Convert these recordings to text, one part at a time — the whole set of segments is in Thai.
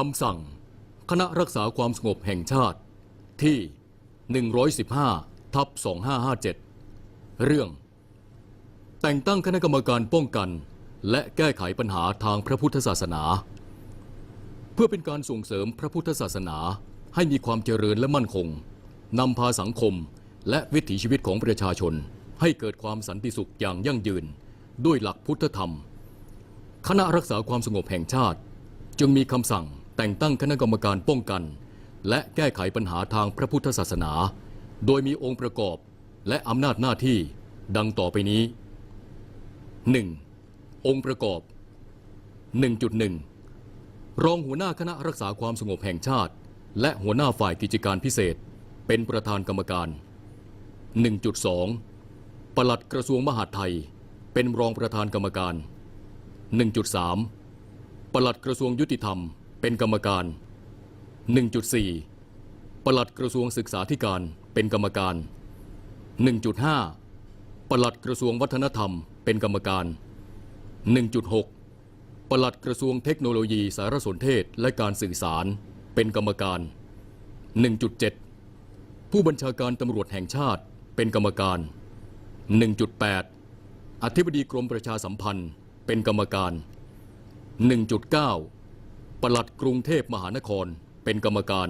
คำสั่ง คณะรักษาความสงบแห่งชาติที่ 115 ทับ 2557 เรื่อง แต่งตั้งคณะกรรมการป้องกัน และแก้ไขปัญหาทางพระพุทธศาสนา เพื่อเป็นการส่งเสริมพระพุทธศาสนาให้มีความเจริญและมั่นคงนำพาสังคมและวิถีชีวิตของประชาชน ให้เกิดความสันติสุขอย่างยั่งยืน ด้วยหลักพุทธธรรม คณะรักษาความสงบแห่งชาติ จึงมีคำสั่ง แต่งตั้งคณะกรรมการป้องกัน และแก้ไขปัญหาทางพระพุทธศาสนา โดยมีองค์ประกอบและอำนาจหน้าที่ดังต่อไปนี้ 1. องค์ประกอบ 1.1 รองหัวหน้าคณะรักษาความสงบแห่งชาติ และหัวหน้าฝ่ายกิจการพิเศษ เป็นประธานกรรมการ 1.2 ปลัดกระทรวงมหาดไทย เป็นรองประธานกรรมการ 1.3 ปลัดกระทรวงยุติธรรม เป็นกรรมการ 1.4 ปลัดกระทรวงศึกษาธิการเป็นกรรมการ 1.5 ปลัดกระทรวงวัฒนธรรมเป็นกรรมการ 1.6 ปลัดกระทรวงเทคโนโลยีสารสนเทศและการสื่อสารเป็นกรรมการ 1.7 ผู้บัญชาการตำรวจแห่งชาติเป็นกรรมการ 1.8 อธิบดีกรมประชาสัมพันธ์เป็นกรรมการ 1.9 ปลัดกรุงเทพมหานครเป็นกรรมการ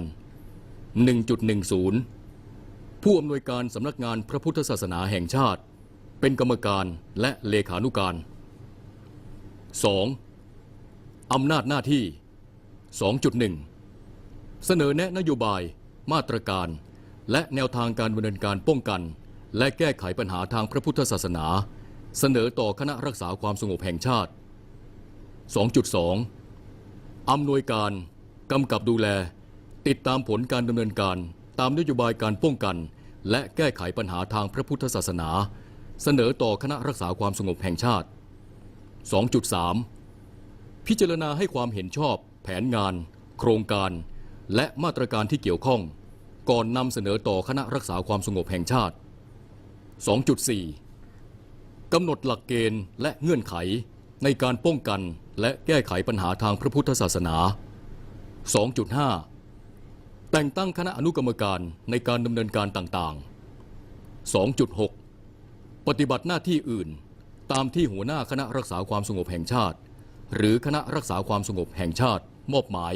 1.10 ผู้อำนวยการสำนักงานพระพุทธศาสนาแห่งชาติ เป็นกรรมการและเลขานุการ 2. อำนาจหน้าที่ 2.1 เสนอแนะนโยบาย มาตรการ และแนวทางการดำเนินการป้องกัน และแก้ไขปัญหาทางพระพุทธศาสนา เสนอต่อคณะรักษาความสงบแห่งชาติ 2.2 อำนวยการกำกับดูแล ติดตามผลการดำเนินการตามนโยบายการป้องกัน และแก้ไขปัญหาทางพระพุทธศาสนา เสนอต่อคณะรักษาความสงบแห่งชาติ 2.3 พิจารณาให้ความเห็นชอบ แผนงาน โครงการ และมาตรการที่เกี่ยวข้อง ก่อนนำเสนอต่อคณะรักษาความสงบแห่งชาติ 2.4กำหนดหลักเกณฑ์และเงื่อนไขในการป้องกัน และแก้ไขปัญหาทางพระพุทธศาสนา 2.5 แต่งตั้งคณะอนุกรรมการในการดำเนินการต่างๆ 2.6 ปฏิบัติหน้าที่อื่น ตามที่หัวหน้าคณะรักษาความสงบแห่งชาติ หรือคณะรักษาความสงบแห่งชาติมอบหมาย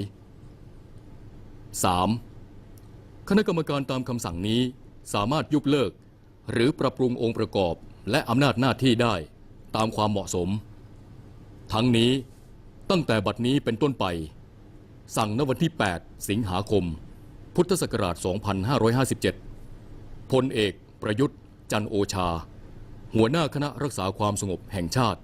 3. คณะกรรมการตามคำสั่งนี้สามารถยุบเลิก หรือปรับปรุงองค์ประกอบและอำนาจหน้าที่ได้ตามความเหมาะสม ทั้งนี้ตั้งแต่บัดนี้เป็นต้นไป สั่งณวันที่ 8 สิงหาคม พุทธศักราช 2557 พลเอกประยุทธ์ จันโอชา หัวหน้าคณะรักษาความสงบแห่งชาติ